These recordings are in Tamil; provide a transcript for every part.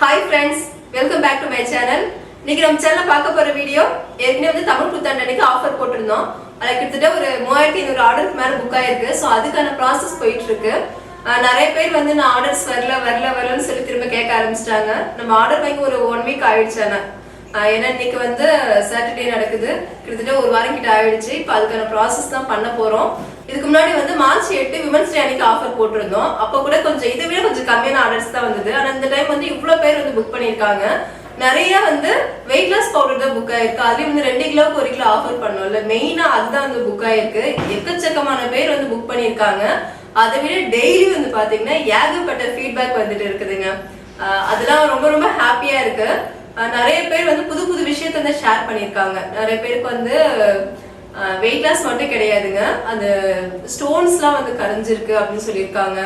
Hi friends welcome back to my channel இன்னைக்கு நம்ம சேனல்ல பார்க்க போற வீடியோ ஏற்கனவே வந்து தமிழ் புத்தாண்டு அன்னைக்கு ஆஃபர் போட்டிருந்தோம். அதில் கிட்டத்தட்ட ஒரு மூவாயிரத்தி ஐநூறு ஆர்டருக்கு மேல புக் ஆயிருக்கு. ஸோ அதுக்கான ப்ராசஸ் போயிட்டு இருக்கு நிறைய பேர் வந்து நான் ஆர்டர்ஸ் வரல வரல வரலன்னு சொல்லி திரும்ப கேட்க ஆரம்பிச்சிட்டாங்க. நம்ம ஆர்டர் வாங்கி ஒரு ஒன் வீக் ஆயிடுச்சு ஏன்னா இன்னைக்கு வந்து சாட்டர்டே நடக்குது. கிட்டத்தட்ட ஒரு வாரம் கிட்ட ஆயிடுச்சு. இப்போ அதுக்கான ப்ராசஸ் தான் பண்ண போறோம். இதுக்கு முன்னாடி வந்து மார்ச் எட்டு விமன்ஸ் டே அன்னைக்கு ஆஃபர் போட்டிருந்தோம். அப்போ கூட கொஞ்சம் இதை விட கொஞ்சம் கம்மியான ஆர்டர்ஸ் தான் வந்தது. ஆனால் இந்த டைம் வந்து இவ்வளோ பேர் வந்து புக் பண்ணியிருக்காங்க. நிறைய வந்து வெயிட் லாஸ் பவுடர் தான் புக் ஆயிருக்கு. அதுலயும் வந்து ரெண்டு கிலோவுக்கு ஒரு கிலோ ஆஃபர் பண்ணோம்ல. மெயினா அதுதான் வந்து புக் ஆயிருக்கு. எக்கச்சக்கமான பேர் வந்து புக் பண்ணியிருக்காங்க. அதை விட டெய்லி வந்து பாத்தீங்கன்னா ஏகப்பட்ட ஃபீட்பேக் வந்துட்டு இருக்குதுங்க. அதெல்லாம் ரொம்ப ரொம்ப ஹாப்பியா இருக்கு. நிறைய பேர் வந்து புது புது விஷயத்த வந்து ஷேர் பண்ணியிருக்காங்க. நிறைய பேருக்கு வந்து வெயிட் லாஸ் மட்டும் கிடையாதுங்க. அந்த ஸ்டோன்ஸ்லாம் வந்து கரைஞ்சிருக்கு அப்படின்னு சொல்லியிருக்காங்க.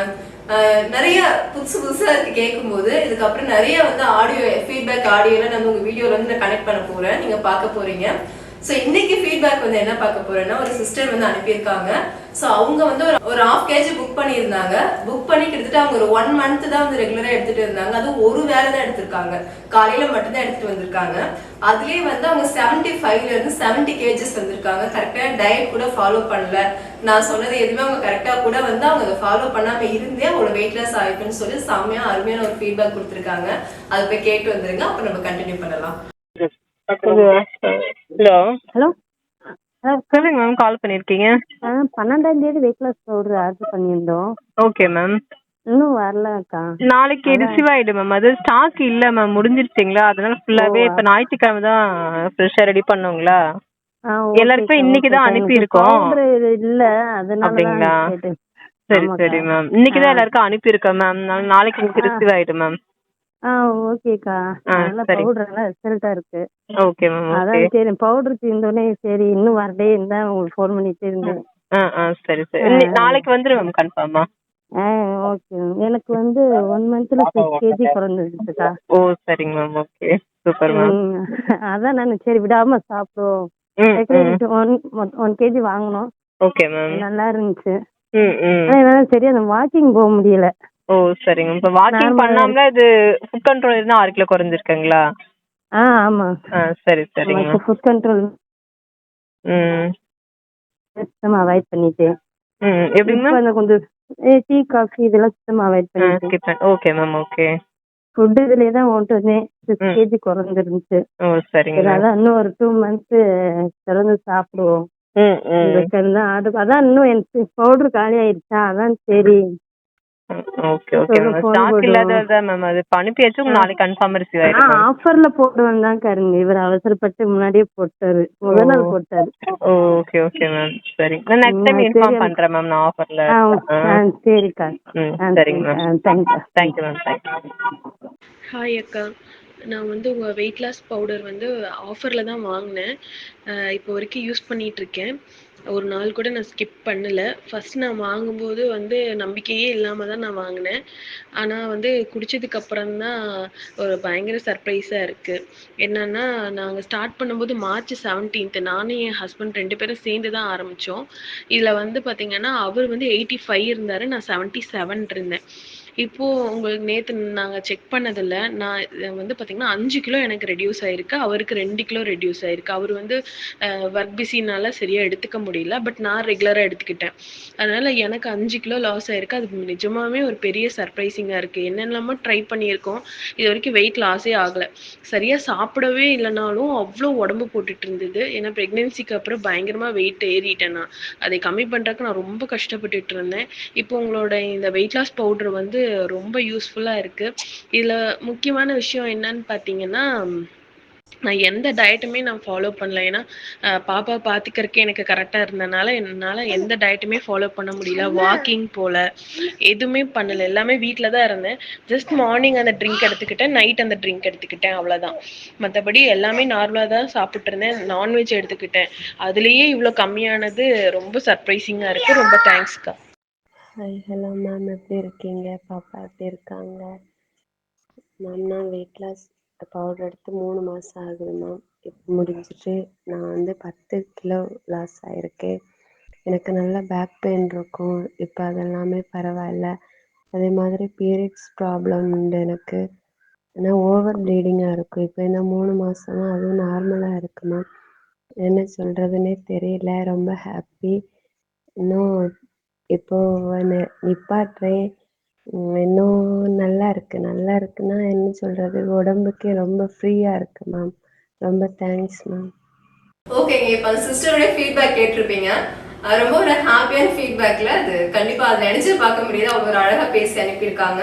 நிறைய புதுசு புதுசாக இருக்கு கேட்கும்போது இதுக்கப்புறம் நிறைய வந்து ஆடியோ ஃபீட்பேக் ஆடியோலாம் நான் உங்கள் வீடியோவில் வந்து நான் கனெக்ட் பண்ண போகிறேன் நீங்கள் பார்க்க போகிறீங்க ஸோ இன்னைக்கு ஃபீட்பேக் வந்து என்ன பார்க்க போறேன்னா ஒரு சிஸ்டர் வந்து அனுப்பியிருக்காங்க. ஸோ அவங்க வந்து ஒரு ஒரு ஹாஃப் கேஜி புக் பண்ணியிருந்தாங்க. புக் பண்ணி கிட்டத்தட்ட அவங்க ஒரு ஒன் மந்த் தான் வந்து ரெகுலராக எடுத்துட்டு இருந்தாங்க. அது ஒரு வேலை தான் எடுத்திருக்காங்க. காலையில மட்டும்தான் எடுத்துட்டு வந்திருக்காங்க. அதுலயே வந்து அவங்க செவன்டி ஃபைவ்ல இருந்து செவன்டி கேஜஸ் வந்திருக்காங்க. கரெக்டாக டயட் கூட ஃபாலோ பண்ணல. நான் சொன்னது எதுவுமே அவங்க கரெக்டாக கூட வந்து அவங்க அதை ஃபாலோ பண்ணாம இருந்தே அவங்களோட வெயிட் லாஸ் ஆயிருக்குன்னு சொல்லி செம்மையா அருமையான ஒரு ஃபீட்பேக் கொடுத்துருக்காங்க. அதை போய் கேட்டு வந்துருங்க. அப்போ நம்ம கண்டினியூ பண்ணலாம். ஹலோ ஹலோ சொல்லுங்க மேம் கால் பண்ணிருக்கீங்க. பன்னெண்டாம் தேதி வெயிட் லாஸ் பவுடர் ஆர்டர் பண்ணியிருந்தோம். ஓகே மேம் இன்னும் வரலக்கா நாளைக்கு ரிசீவ் ஆயிடும் மேம் அது ஸ்டாக் இல்ல மேம் முடிஞ்சிருச்சுங்களா? அதனால ஃபுல்லாவே இப்ப ஞாயிற்றுக்கிழமை தான் ஃப்ரெஷ்ஷா ரெடி பண்ணுங்களா? எல்லாருக்குமே ஓகேக்கா, இன்னைக்கு தான் ஓகேக்கா. அனுப்பியிருக்கோம். எனக்கு powder இல்ல அப்படிங்களா? சரி. சரி மேம் இன்னைக்கு தான். எல்லாருக்கும் அனுப்பியிருக்கேன் மேம் நாளைக்கு உங்களுக்கு ரிசீவ் ஆயிடும் மேம் ஆ ஓகேக்கா. ஆ, நல்ல சரி. பவுடர் எல்லாம் ரிசல்ட்டா இருக்கு. Okay ma'am okay. அதான் சரி பவுடர் தீர்ந்தோடனே சரி இன்னும் வரதே இருந்தா உங்களுக்கு ஃபோன் பண்ணிட்டே இருந்தேன் ஆ ஆ சரி சரி. இன்னி- நாளைக்கு வந்துடும் மேம் கன்ஃபார்மா ஆ? ஓகே எனக்கு வந்து ஒன் மந்த்ல சிக்ஸ் கேஜி குறைஞ்சிருச்சுக்கா. ஓ சரிங்க மேம் ஓகே. Super ma'am. ம், அதான் நான் சரி விடாம சாப்பிடுவோம். ம் ம். ஒன் ஒன் கேஜி வாங்கினோம். Okay ma'am. நல்லா இருந்துச்சு. ம் ம். ஆனா என்னால சரியா அந்த வாக்கிங் போக முடியல. ஓ சரிங்க. இப்ப வாக்கிங் பண்ணாமல இது ஃபுட் கண்ட்ரோல் இருந்தா ஆறு கிலோ குறைஞ்சிருக்குங்களா? ஆ ஆமா. ஆ சரி சரிங்க. ஃபுட் கண்ட்ரோல் ம். சுத்தமா அவாய்ட் பண்ணிட்டேன் ம் எப்படிங்க மேம் அந்த கொஞ்சம் டீ காஃபி இதெல்லாம் சுத்தமா அவாய்ட் பண்ணிட்டேன் skip okay ma'am okay food இதுலயே தான் ஓட்டுனே சிக்ஸ். கேஜி குறைஞ்சிருந்துச்சு. ஓ சரிங்க சரி மேம் அதான் இன்னும் ஒரு டூ மந்த்ஸ் திறந்து சாப்பிடுவோம். ஆர்டர் அதான் இன்னும் எனக்கு பவுடர் காலி ஆயிடுச்சா அதான் சரி. ஓகே ஓகே ஸ்டாக் போடுவோம். இல்லாததான் மேம் அது அனுப்பியாச்சும் நாளைக்கு கன்ஃபார்ம் ரிசீவ் ஆயிடும் ஆஃபர்ல போடுவேன் தான் காருங்க. இவர் அவசரப்பட்டு முன்னாடியே போட்டாரு. முதல் நாள். போட்டாரு. ஓ ஓகே ஓகே மேம் சரி. நான் நெக்ஸ்ட் டைம் இன்ஃபார்ம். பண்றேன் மேம் நான் ஆஃபர்ல சரிக்கா. ம் ஆ சரிங்க ma'am thank you. Thank you ma'am thank you hi அக்கா. நான் வந்து உங்கள் வெயிட் லாஸ் பவுடர் வந்து ஆஃபரில் தான் வாங்கினேன். இப்போ வரைக்கும் யூஸ் பண்ணிட்டு இருக்கேன். ஒரு நாள் கூட நான் ஸ்கிப் பண்ணல. ஃபர்ஸ்ட் நான் வாங்கும்போது வந்து நம்பிக்கையே இல்லாமல் தான் நான் வாங்கினேன். ஆனால் வந்து குடிச்சதுக்கு அப்புறம் தான் ஒரு பயங்கர சர்ப்ரைஸாக இருக்குது என்னன்னா நாங்கள் ஸ்டார்ட் பண்ணும்போது மார்ச் செவன்டீன்த் நானும் என் ஹஸ்பண்ட் ரெண்டு பேரும் சேர்ந்து தான் ஆரம்பித்தோம் இதில் வந்து பார்த்திங்கன்னா அவர் வந்து எயிட்டி ஃபைவ் இருந்தார் நான் செவன்ட்டி செவன் இருந்தேன். இப்போ உங்களுக்கு நேற்று நாங்க செக் பண்ணதில்ல. நான் வந்து பாத்தீங்கன்னா அஞ்சு கிலோ எனக்கு ரெடியூஸ் ஆயிருக்கு. அவருக்கு ரெண்டு கிலோ ரெடியூஸ் ஆயிருக்கு. அவர் வந்து ஒர்க் பிஸினால சரியா எடுத்துக்க முடியல. பட் நான் ரெகுலரா எடுத்துக்கிட்டேன். அதனால எனக்கு அஞ்சு கிலோ லாஸ் ஆயிருக்கு. அது நிஜமாவே ஒரு பெரிய சர்ப்ரைசிங்கா இருக்கு. என்னெல்லாமோ ட்ரை பண்ணியிருக்கோம். இது வரைக்கும் வெயிட் லாஸே ஆகல. சரியா சாப்பிடவே இல்லைனாலும் அவ்வளோ உடம்பு போட்டுட்டு இருந்தது. ஏன்னா ப்ரெக்னென்சிக்கு அப்புறம் பயங்கரமா வெயிட் ஏறிட்டேன் நான். அதை கம்மி பண்றதுக்கு நான் ரொம்ப கஷ்டப்பட்டுட்டு இருந்தேன். இப்போ உங்களோட இந்த வெயிட் லாஸ் பவுடர் வந்து ரொம்ப யூஸ்ஃபுல்லா இருக்கு. இதுல முக்கியமான விஷயம் என்னன்னு பாத்தீங்கன்னா நான் எந்த டயட்டுமே நான் ஃபாலோ பண்ணல. ஏன்னா பாப்பா பாத்துக்கறக்கே எனக்கு கரெக்டா இருந்தனால என்னால எந்த டயட்டுமே ஃபாலோ பண்ண முடியல. வாக்கிங் போல. எதுவுமே பண்ணல. எல்லாமே வீட்ல தான் இருந்தேன். ஜஸ்ட் மார்னிங் அந்த ட்ரிங்க் எடுத்துக்கிட்டேன். நைட் அந்த ட்ரிங்க் எடுத்துக்கிட்டேன். அவ்வளவுதான். மத்தபடி எல்லாமே நார்மலா தான் சாப்பிட்டு இருந்தேன் நான்வெஜ் எடுத்துக்கிட்டேன். அதுலயே இவ்வளவு கம்மியானது ரொம்ப சர்ப்ரைசிங்கா இருக்கு. ரொம்ப தேங்க்ஸ்க்கா ஹாய் ஹலோ மேம் எப்படி இருக்கீங்க? பாப்பா எப்படி இருக்காங்க? மேம் நான் வெயிட் லாஸ் பவுடர் எடுத்து மூணு மாதம் ஆகுது மேம் இப்போ முடிஞ்சிட்டு நான் வந்து பத்து கிலோ லாஸ் ஆகிருக்கேன் எனக்கு நல்லா பேக் பெயின் இருக்கும். இப்போ அதெல்லாமே பரவாயில்ல. அதே மாதிரி பீரியட்ஸ் ப்ராப்ளம் உண்டு எனக்கு. ஆனால் ஓவர் ப்ளீடிங்காக இருக்கும். இப்போ இந்த மூணு மாசமா அதுவும் நார்மலாக இருக்கு மேம் என்ன சொல்கிறதுனே தெரியல. ரொம்ப ஹாப்பி இன்னும் இப்போ நி- நிப்பாட்டுறேன். இன்னும் நல்லா இருக்கு நல்லா இருக்குன்னா என்ன சொல்கிறது உடம்புக்கே ரொம்ப ஃப்ரீயாக இருக்கு மேம் ரொம்ப தேங்க்ஸ் மேம் ஓகேங்க இப்போ அந்த சிஸ்டருடைய ஃபீட்பேக் கேட்டிருப்பீங்க. அது ரொம்ப ஒரு ஹாப்பியான ஃபீட்பேக்ல அது கண்டிப்பா அதை நினைச்சு பார்க்க முடியாது. அவங்க ஒரு அழகா பேசி அனுப்பியிருக்காங்க.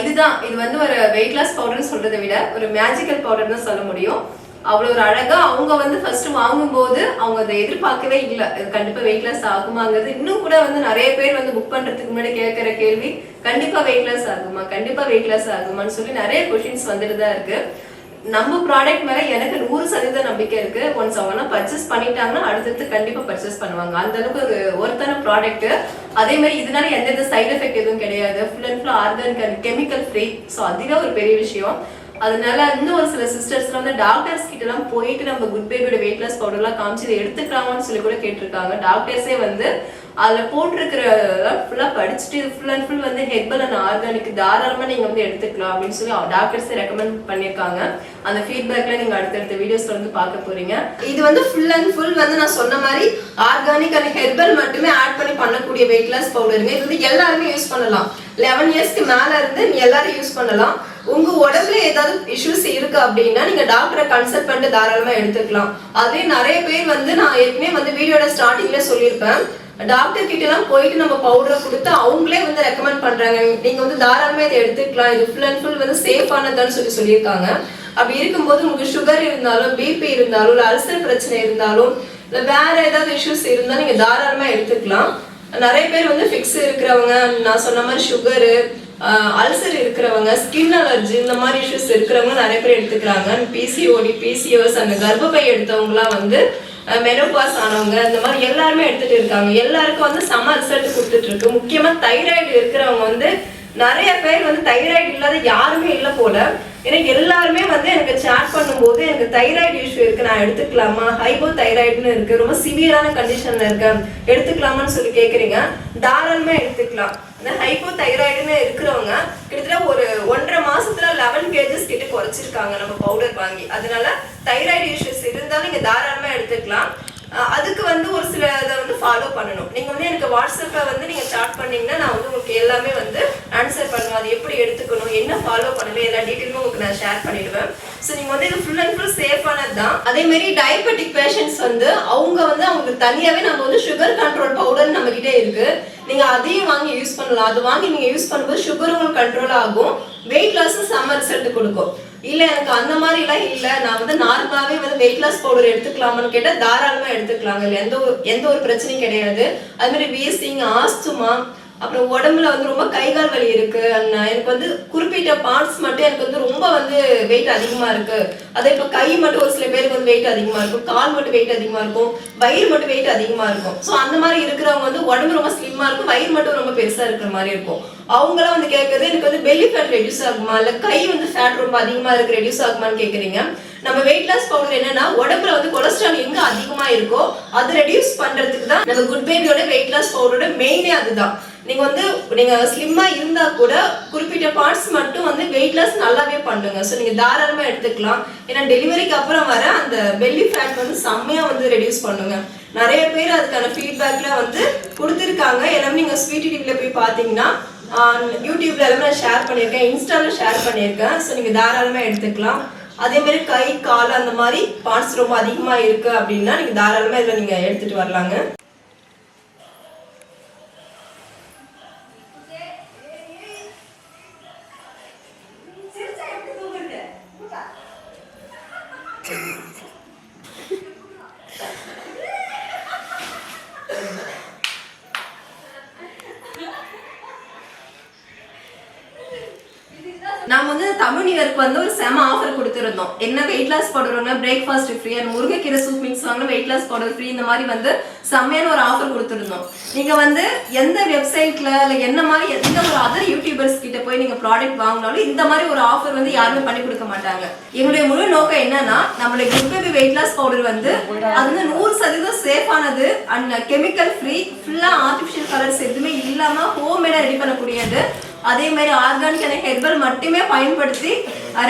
இதுதான் இது வந்து ஒரு வெயிட் லாஸ் பவுடர்னு சொல்றதை விட ஒரு மேஜிக்கல் பவுடர் தான் சொல்ல முடியும். அவ்வளோ ஒரு அழகா அவங்க வந்து ஃபர்ஸ்ட் வாங்கும்போது அவங்க அதை எதிர்பார்க்கவே இல்லை. இது கண்டிப்பா வெயிட் லாஸ் ஆகுமாங்கிறது. இன்னும் கூட வந்து நிறைய பேர் வந்து புக் பண்றதுக்கு முன்னாடி கேட்கிற கேள்வி கண்டிப்பா வெயிட் லாஸ் ஆகுமா? கண்டிப்பா வெயிட் லாஸ் ஆகுமான்னு சொல்லி நிறைய கொஷின்ஸ் வந்துட்டு தான் இருக்கு. நம்ம ப்ராடக்ட் மேல எனக்கு நூறு சதவீத நம்பிக்கை இருக்கு. ஒன்ஸ் அவங்க பர்ச்சேஸ் பண்ணிட்டாங்கன்னா அடுத்தடுத்து கண்டிப்பா பர்ச்சேஸ் பண்ணுவாங்க. அந்த அளவுக்கு ஒரு ஒருத்தான ப்ராடக்ட் அதே மாதிரி இதனால எந்த எந்த சைட் எஃபெக்ட் எதுவும் கிடையாது. Full and full organic and chemical free so அதுவே ஒரு பெரிய விஷயம். அதனால இன்னும் ஒரு சில சிஸ்டர்ஸ்ல வந்து டாக்டர்ஸ் கிட்ட எல்லாம் போயிட்டு நம்ம குட் பேபியோட வெயிட் லாஸ் பவுடர்லாம் காமிச்சு இதை எடுத்துக்கலாமான்னு சொல்லி கூட கேட்டிருக்காங்க. டாக்டர்ஸே வந்து அதுல போட்டிருக்கிற ஃபுல்லா படிச்சுட்டு இது ஃபுல் அண்ட் ஃபுல் வந்து ஹெர்பல் அண்ட் ஆர்கானிக் தாராளமா நீங்க வந்து எடுத்துக்கலாம் அப்படின்னு சொல்லி டாக்டர்ஸே ரெக்கமெண்ட் பண்ணியிருக்காங்க. அந்த ஃபீட்பேக்ல நீங்க அடுத்தடுத்த வீடியோஸ்ல வந்து பார்க்க போறீங்க. இது வந்து ஃபுல் அண்ட் ஃபுல் வந்து நான் சொன்ன மாதிரி ஆர்கானிக் அண்ட் ஹெர்பல் மட்டுமே ஆட் பண்ணி பண்ணக்கூடிய வெயிட் லாஸ் பவுடருங்க இது வந்து எல்லாருமே யூஸ் பண்ணலாம். லெவன் இயர்ஸ்க்கு மேல இருந்து நீ எல்லாரும் யூஸ் பண்ணலாம். உங்க உடம்புல ஏதாவது இஷ்யூஸ் இருக்கு அப்படின்னா நீங்க டாக்டரை கன்சல்ட் பண்ணிட்டு தாராளமா எடுத்துக்கலாம். அதே நிறைய பேர் வந்து நான் ஏற்கனவே வந்து வீடியோட ஸ்டார்டிங்ல சொல்லியிருப்பேன். டாக்டர் கிட்ட எல்லாம் போயிட்டு நம்ம பவுடரை கொடுத்து அவங்களே வந்து ரெக்கமெண்ட் பண்றாங்க. நீங்க வந்து தாராளமா இதை எடுத்துக்கலாம். இது ஃபுல் அண்ட் ஃபுல் வந்து சேஃபானதான்னு சொல்லி சொல்லியிருக்காங்க. அப்படி இருக்கும்போது உங்களுக்கு சுகர் இருந்தாலும் பிபி இருந்தாலும் இல்ல அல்சர் பிரச்சனை இருந்தாலும் இல்ல வேற ஏதாவது இஷ்யூஸ் இருந்தா நீங்க தாராளமா எடுத்துக்கலாம். நிறைய பேர் வந்து ஃபிக்ஸ் இருக்கிறவங்க நான் சொன்ன மாதிரி சுகரு அல்சர் இருக்கிறவங்க ஸ்கின் அலர்ஜி இந்த மாதிரி இஷ்யூஸ் இருக்கிறவங்க நிறைய பேர் எடுத்துக்கிறாங்க. பிசிஓடி பிசிஓஎஸ் அந்த கர்ப்பப்பை எடுத்தவங்கலாம் வந்து மெனோபாஸ் ஆனவங்க இந்த மாதிரி எல்லாருமே எடுத்துட்டு இருக்காங்க. எல்லாருக்கும் வந்து சம ரிசல்ட் கொடுத்துட்டு இருக்கு. முக்கியமா தைராய்டு இருக்கிறவங்க வந்து நிறைய பேர் வந்து தைராய்டு இல்லாத யாருமே இல்லை போல. ஏன்னா எல்லாருமே வந்து எனக்கு சாட் பண்ணும்போது எனக்கு தைராய்டு இஷ்யூ இருக்கு நான் எடுத்துக்கலாமா? ஹைபோ தைராய்டுன்னு இருக்கு. ரொம்ப சிவியரான கண்டிஷன்ல இருக்கேன். எடுத்துக்கலாமான்னு சொல்லி கேக்குறீங்க. தாராளமா எடுத்துக்கலாம். இந்த ஹைப்போ தைராய்டுன்னு இருக்கிறவங்க கிட்டத்தட்ட ஒரு ஒன்றரை மாசத்துல லெவன் கேஜஸ் கிட்ட குறைச்சிருக்காங்க நம்ம பவுடர் வாங்கி. அதனால தைராய்டு இஷ்யூஸ் இருந்தாலும் நீங்க தாராளமா எடுத்துக்கலாம். அதுக்கு வந்து ஒரு சில இதை வந்து ஃபாலோ பண்ணணும். நீங்க வந்து எனக்கு வாட்ஸ்அப்ல வந்து நீங்க சாட் பண்ணீங்கன்னா நான் வந்து உங்களுக்கு எல்லாமே வந்து அது எப்படி எடுத்துக்கணும் என்ன ஃபாலோ பண்ணணும் எல்லா டீட்டெயிலும் உங்களுக்கு நான் ஷேர் பண்ணிடுவேன். ஸோ நீங்கள் வந்து இது ஃபுல் அண்ட் ஃபுல் சேஃபானது தான் அதே மாதிரி டயபெட்டிக் பேஷண்ட்ஸ் வந்து அவங்க வந்து அவங்களுக்கு தனியாகவே நம்ம வந்து சுகர் கண்ட்ரோல் பவுடர் நம்ம கிட்டே இருக்கு. நீங்கள் அதையும் வாங்கி யூஸ் பண்ணலாம். அது வாங்கி நீங்கள் யூஸ் பண்ணும்போது சுகர் உங்களுக்கு கண்ட்ரோல் ஆகும். வெயிட் லாஸும் செம்ம ரிசல்ட் கொடுக்கும். இல்ல எனக்கு அந்த மாதிரி எல்லாம் இல்ல. நான் வந்து நார்மலாவே வந்து வெயிட் லாஸ் பவுடர் எடுத்துக்கலாமான்னு கேட்டா தாராளமா எடுத்துக்கலாங்க. இல்ல எந்த ஒரு எந்த ஒரு பிரச்சனையும் கிடையாது. அது மாதிரி வீசிங் ஆஸ்துமா அப்புறம் உடம்புல வந்து ரொம்ப கை கால் வலி இருக்கு. எனக்கு வந்து குறிப்பிட்ட பார்ட்ஸ் மட்டும் எனக்கு வந்து ரொம்ப வந்து வெயிட் அதிகமா இருக்கு. அதே இப்போ கை மட்டும் ஒரு சில பேருக்கு வந்து வெயிட் அதிகமா இருக்கும். கால் மட்டும் வெயிட் அதிகமா இருக்கும். வயிறு மட்டும் வெயிட் அதிகமா இருக்கும். ஸோ அந்த மாதிரி இருக்கிறவங்க வந்து உடம்பு ரொம்ப ஸ்லிம்மா இருக்கும். வயிறு மட்டும் ரொம்ப பெருசா இருக்கிற மாதிரி இருக்கும். அவங்களாம் வந்து கேட்கறது எனக்கு வந்து பெல்லி ஃபேட் ரெடியூஸ் ஆகுமா? இல்ல கை வந்து ஃபேட் ரொம்ப அதிகமா இருக்கு ரெடியூஸ் ஆகுமான்னு கேக்குறீங்க நம்ம வெயிட் லாஸ் பவுடர் என்னன்னா உடம்புல வந்து கொலஸ்ட்ரால் எங்க அதிகமா இருக்கோ அதை ரெடியூஸ் பண்றதுக்கு தான் நம்ம குட் பேபியோட வெயிட் லாஸ் பவுடரோட மெயினே அதுதான். நீங்க வந்து நீங்க ஸ்லிம்மா இருந்தா கூட குறிப்பிட்ட பார்ட்ஸ் மட்டும் வந்து வெயிட் லாஸ் நல்லாவே பண்ணுங்க. ஸோ நீங்க தாராளமா எடுத்துக்கலாம். ஏன்னா டெலிவரிக்கு அப்புறம் வர அந்த பெல்லி ஃபேட் வந்து செம்மையா வந்து ரெடியூஸ் பண்ணுங்க. நிறைய பேர் அதுக்கான ஃபீட்பேக்ல வந்து கொடுத்துருக்காங்க. எல்லாமே நீங்க ஸ்வீட் டிவில போய் பாத்தீங்கன்னா யூடியூப்ல எல்லாமே நான் ஷேர் பண்ணியிருக்கேன். இன்ஸ்டால ஷேர் பண்ணியிருக்கேன். ஸோ நீங்க தாராளமா எடுத்துக்கலாம். அதே மாதிரி கை கால் அந்த மாதிரி பார்ட்ஸ் ரொம்ப அதிகமா இருக்கு அப்படின்னா நீங்க தாராளமா இதுல நீங்க எடுத்துட்டு வரலாங்க. நாம வந்து தமிழ் நியூயருக்கு வந்து ஒரு செம ஆஃபர் கொடுத்துருந்தோம். என்ன வெயிட் லாஸ் பவுடர்னா பிரேக்ஃபாஸ்ட் ஃப்ரீ அண்ட் முருங்கைக்கீரை சூப் மிக்ஸ் வாங்கினா வெயிட் லாஸ் பவுடர் ஃப்ரீ இந்த மாதிரி வந்து செம்மையான ஒரு ஆஃபர் கொடுத்துருந்தோம். நீங்க வந்து எந்த வெப்சைட்ல இல்ல என்ன மாதிரி எந்த ஒரு அதர் யூடியூபர்ஸ் கிட்ட போய் நீங்க ப்ராடக்ட் வாங்கினாலும் இந்த மாதிரி ஒரு ஆஃபர் வந்து யாருமே பண்ணி கொடுக்க மாட்டாங்க. எங்களுடைய முழு நோக்கம் என்னன்னா நம்மளுடைய good baby weight loss powder வந்து அது வந்து நூறு சதவீதம் சேஃபானது அண்ட் கெமிக்கல் ஃப்ரீ ஃபுல்லா ஆர்டிபிஷியல் கலர்ஸ் எதுவுமே இல்லாம ஹோம்மேடா ரெடி பண்ணக்கூடியது. அதே மாதிரி ஆர்கானிக் அண்ட் ஹெர்பல் மட்டுமே பயன்படுத்தி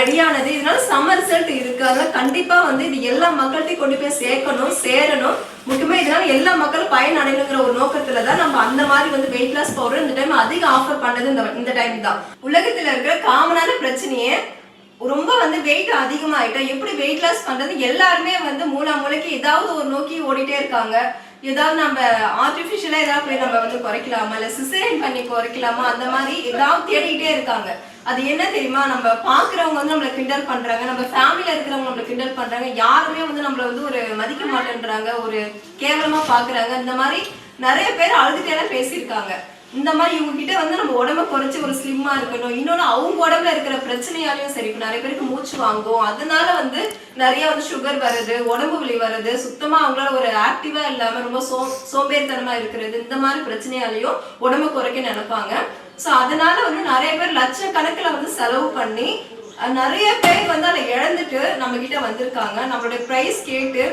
ரெடியானது இதனால செம்ம ரிசல்ட் இருக்கு. அதனால கண்டிப்பா வந்து இது எல்லா மக்கள்கிட்டையும் கொண்டு போய் சேர்க்கணும் சேரணும். முக்கியமா இதனால எல்லா மக்களும் பயன் அடையணுங்கிற ஒரு நோக்கத்துல தான் நம்ம அந்த மாதிரி வந்து வெயிட் லாஸ் பவுடர் இந்த டைம் அதிக ஆஃபர் பண்ணது இந்த இந்த டைம் தான். உலகத்துல இருக்கிற காமனான பிரச்சனையே ரொம்ப வந்து வெயிட் அதிகமாயிட்டா எப்படி வெயிட் லாஸ் பண்றது? எல்லாருமே வந்து மூலா மூளைக்கு ஏதாவது ஒரு நோக்கி ஓடிட்டே இருக்காங்க. ஏதாவது நம்ம ஆர்டிஃபிஷியலா ஏதாவது போய் நம்ம வந்து குறைக்கலாமா? இல்ல சிசேரியன் பண்ணி குறைக்கலாமா? அந்த மாதிரி ஏதாவது தேடிக்கிட்டே இருக்காங்க. அது என்ன தெரியுமா? நம்ம பாக்குறவங்க வந்து நம்மள கிண்டல் பண்றாங்க. நம்ம ஃபேமிலில இருக்கிறவங்க நம்மளை கிண்டல் பண்றாங்க. யாருமே வந்து நம்மள வந்து ஒரு மதிக்க மாட்டேன்றாங்க. ஒரு கேவலமா பாக்குறாங்க இந்த மாதிரி நிறைய பேர் அழுதுட்டே பேசியிருக்காங்க. இந்த மாதிரி இவங்க கிட்ட வந்து நம்ம உடம்ப குறைச்சி ஒரு ஸ்லிம்மா இருக்கணும். இன்னொன்னு அவங்க உடம்புல இருக்கிற பிரச்சனையாலையும் சரி இப்போ நிறைய பேருக்கு மூச்சு வாங்கும். அதனால வந்து நிறைய வந்து சுகர் வருது உடம்பு வலி வருது. சுத்தமா அவங்களால ஒரு ஆக்டிவா இல்லாம ரொம்ப சோ சோம்பேறித்தனமா இருக்கிறது இந்த மாதிரி பிரச்சனையாலையும் உடம்ப குறைக்க நினைப்பாங்க. சோ அதனால வந்து நிறைய பேர் லட்சக்கணக்கில் வந்து செலவு பண்ணி நிறைய பேர் வந்து அதை இழந்துட்டு நம்ம கிட்ட வந்திருக்காங்க. நம்மளுடைய பிரைஸ் கேட்டு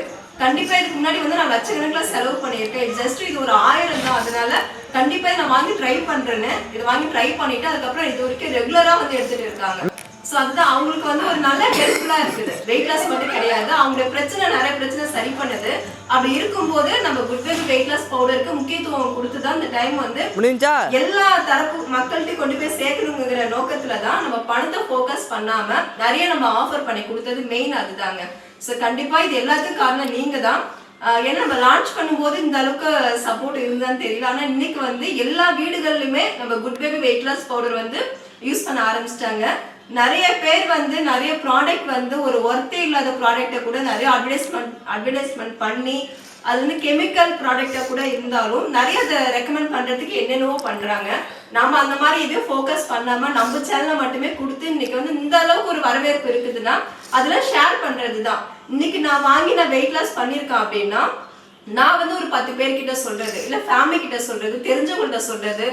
கண்டிப்பா இதுக்கு முன்னாடி வந்து நான் லட்சக்கணக்கில் செலவு பண்ணியிருக்கேன். ஜஸ்ட் இது ஒரு ஆயிரம் தான். அதனால கண்டிப்பா இதை நான் வாங்கி ட்ரை பண்றேன்னு. இது வாங்கி ட்ரை பண்ணிட்டு அதுக்கப்புறம் இது வரைக்கும் ரெகுலரா வந்து எடுத்துட்டு இருக்காங்க. ஸோ அதுதான் அவங்களுக்கு வந்து ஒரு நல்ல ஹெல்ப்ஃபுல்லா இருக்குது. வெயிட் லாஸ் மட்டும் கிடையாது. அவங்களுடைய பிரச்சனை நிறைய பிரச்சனை சரி பண்ணுது. அப்படி இருக்கும்போது நம்ம குட் பேபி வெயிட் லாஸ் பவுடருக்கு முக்கியத்துவம் கொடுத்து தான் இந்த டைம் வந்து முடிஞ்சா? எல்லா தரப்பு மக்கள்கிட்ட கொண்டு போய் சேர்க்கணுங்கிற நோக்கத்துல தான் நம்ம பணத்தை ஃபோக்கஸ் பண்ணாம நிறைய நம்ம ஆஃபர் பண்ணி கொடுத்தது மெயின் அதுதாங்க. ஸோ கண்டிப்பா இது எல்லாத்துக்கும் காரணம் நீங்க தான் ஏன்னா நம்ம லான்ச் பண்ணும்போது இந்த அளவுக்கு சப்போர்ட் இருந்தான்னு தெரியல. ஆனா இன்னைக்கு வந்து எல்லா வீடுகள்லயுமே நம்ம good baby weight loss powder வந்து யூஸ் பண்ண ஆரம்பிச்சிட்டாங்க. நிறைய பேர் வந்து நிறைய ப்ராடக்ட் வந்து ஒரு ஒர்த்தே இல்லாத ப்ராடக்ட்டை கூட நிறைய அட்வர்டைஸ்மெண்ட் அட்வர்டைஸ்மெண்ட் பண்ணி அது வந்து கெமிக்கல் ப்ராடக்டா கூட இருந்தாலும் நிறைய அதை ரெக்கமெண்ட் பண்றதுக்கு என்னென்னவோ பண்றாங்க. நாம அந்த மாதிரி எதுவும் ஃபோக்கஸ் பண்ணாம நம்ம சேனல்ல மட்டுமே கொடுத்து இன்னைக்கு வந்து இந்த அளவுக்கு ஒரு வரவேற்பு இருக்குதுன்னா அதெல்லாம் ஷேர் பண்றது தான் இன்னைக்கு நான் வாங்கி நான் வெயிட் லாஸ் பண்ணியிருக்கேன் அப்படின்னா நான் வந்து ஒரு பத்து பேர்கிட்ட சொல்றது இல்லை ஃபேமிலி கிட்ட சொல்றது தெரிஞ்சவங்கள்ட்ட சொல்றது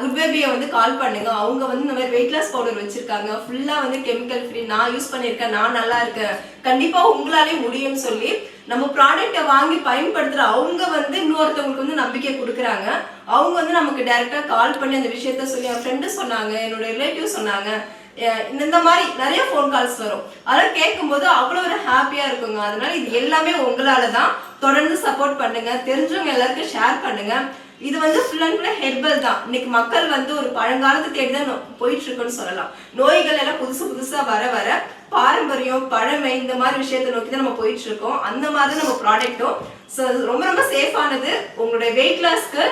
குட் பேபியை வந்து கால் பண்ணுங்க. அவங்க வந்து இந்த மாதிரி வெயிட் லாஸ் பவுடர் வச்சிருக்காங்க. ஃபுல்லாக வந்து கெமிக்கல் ஃப்ரீ நான் யூஸ் பண்ணியிருக்கேன். நான் நல்லா இருக்கேன். கண்டிப்பாக உங்களாலே முடியும்னு சொல்லி நம்ம ப்ராடக்ட்டை வாங்கி பயன்படுத்துகிற அவங்க வந்து இன்னொருத்தவங்களுக்கு வந்து நம்பிக்கை கொடுக்குறாங்க. அவங்க வந்து நமக்கு டேரெக்டாக கால் பண்ணி அந்த விஷயத்த சொல்லி என் ஃப்ரெண்டு சொன்னாங்க என்னோட ரிலேட்டிவ் சொன்னாங்க. இந்த மாதிரி நிறைய ஃபோன் கால்ஸ் வரும். அதெல்லாம் கேட்கும்போது அவ்வளோ ஒரு ஹாப்பியாக இருக்குங்க. அதனால இது எல்லாமே உங்களால தான் தொடர்ந்து சப்போர்ட் பண்ணுங்க. தெரிஞ்சவங்க எல்லாருக்கும் ஷேர் பண்ணுங்க. இது வந்து ஃபுல் அண்ட் ஃபுல்லாக ஹெர்பல் தான். இன்னைக்கு மக்கள் வந்து ஒரு பழங்காலத்து தேடி தான் போயிட்டு இருக்குன்னு சொல்லலாம். நோய்கள் எல்லாம் புதுசு புதுசாக வர வர பாரம்பரியம் பழமை இந்த மாதிரி விஷயத்தை நோக்கி தான் நம்ம போயிட்டு இருக்கோம் அந்த மாதிரி தான் நம்ம ப்ராடக்ட்டும் ஸோ ரொம்ப ரொம்ப சேஃபானது உங்களுடைய வெயிட் லாஸ்க்கு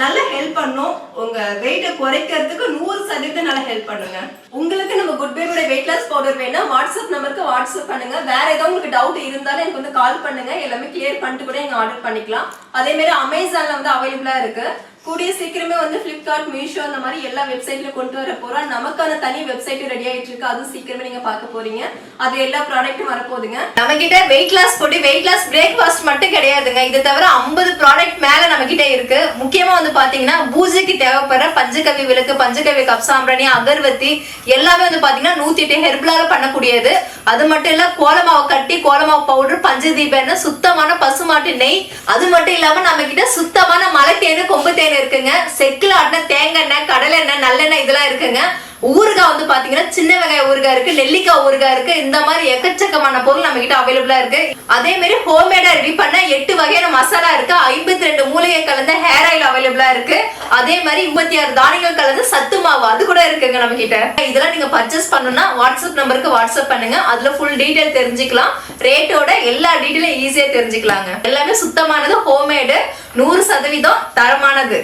நல்லா ஹெல்ப் பண்ணும். உங்க வெயிட்டை குறைக்கிறதுக்கு நூறு சதவீதம் நல்லா ஹெல்ப் பண்ணுங்க. உங்களுக்கு நம்ம குட் பேபியோட வெயிட் லாஸ் பவுடர் வேணா வாட்ஸ்அப் நம்பருக்கு வாட்ஸ்அப் பண்ணுங்க. வேற ஏதோ உங்களுக்கு டவுட் இருந்தாலும் எனக்கு வந்து கால் பண்ணுங்க. எல்லாமே கிளியர் பண்ணிட்டு கூட நீங்க ஆர்டர் பண்ணிக்கலாம். அதே மாதிரி அமேசான்ல வந்து அவைலபிளா இருக்கு. கூடிய சீக்கிரமே வந்து ஃப்ளிப்கார்ட் மீஷோ அந்த மாதிரி எல்லா வெப்சைட்ல கொண்டு வர போறோம். நமக்கான தனி வெப்சைட் ரெடி ஆயிட்டு இருக்கு. அதுவும் சீக்கிரமே நீங்க பார்க்க போறீங்க. அது எல்லா ப்ராடக்ட்டும் வரப்போகுதுங்க. நம்ம கிட்ட வெயிட் லாஸ் போட்டு வெயிட் லாஸ் பிரேக்ஃபாஸ்ட் மட்டும் கிடையாதுங்க. இது தவிர 50 ப்ராடக்ட் மேல நம்ம கிட்ட இருக்கு. முக்கியமா வந்து பாத்தீங்கன்னா பூஜைக்கு தேவைப்படுற பஞ்சகவி விளக்கு பஞ்சகவி கப் சாம்பிராணி அகர்வத்தி எல்லாமே வந்து பாத்தீங்கன்னா நூத்தி எட்டு ஹெர்பலால பண்ணக்கூடியது. அது மட்டும் இல்ல கோலமாவை கட்டி கோலமாவு பவுடர் பஞ்சதீப சுத்தமான பசுமாட்டு நெய். அது மட்டும் இல்லாம நம்ம கிட்ட சுத்தமான மலை தேனு கொம்பு தேனு இருக்குங்க. செக்கில் ஆட்டின தேங்காய் எண்ணெய் கடலை எண்ணெய் நல்லெண்ணெய் இதெல்லாம் இருக்குங்க. ஊறுகாய் வந்து பாத்தீங்கன்னா சின்ன வெங்காய ஊறுகாய் இருக்கு நெல்லிக்காய் ஊறுகாய் இருக்கு இந்த மாதிரி எக்கச்சக்கமான பொருள் நம்ம கிட்ட அவைலபிளா இருக்கு. அதே மாதிரி ஹோம்மேடா ரெடி பண்ண எட்டு வகையான மசாலா இருக்கு. ஐம்பத்தி ரெண்டு மூலிகை கலந்த ஹேர் ஆயில் அவைலபிளா இருக்கு. அதே மாதிரி முப்பத்தி ஆறு தானியங்கள் கலந்த சத்து மாவு அது கூட இருக்குங்க நம்ம கிட்ட. இதெல்லாம் நீங்க பர்ச்சேஸ் பண்ணணும்னா வாட்ஸ்அப் நம்பருக்கு வாட்ஸ்அப் பண்ணுங்க. அதுல ஃபுல் டீடைல் தெரிஞ்சுக்கலாம். ரேட்டோட எல்லா டீடைலும் ஈஸியா தெரிஞ்சுக்கலாங்க. எல்லாமே சுத்தமானது ஹோம்மேடு நூறு சதவீதம் தரமானது.